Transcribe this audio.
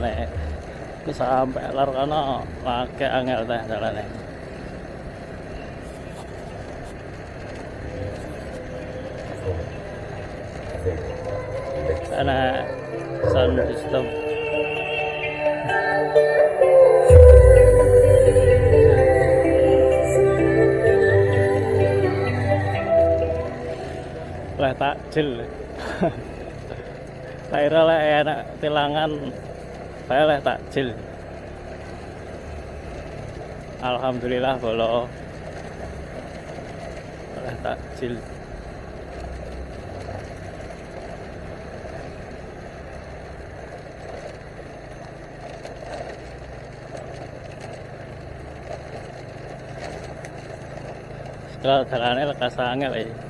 nek sampai lor kono lagi angel teh dalane ana sound system. Lah takjil Akhirnya lah enak tilangan saya lah takjil Alhamdulillah bolo. Lah takjil Setelah jalannya lekas angel ya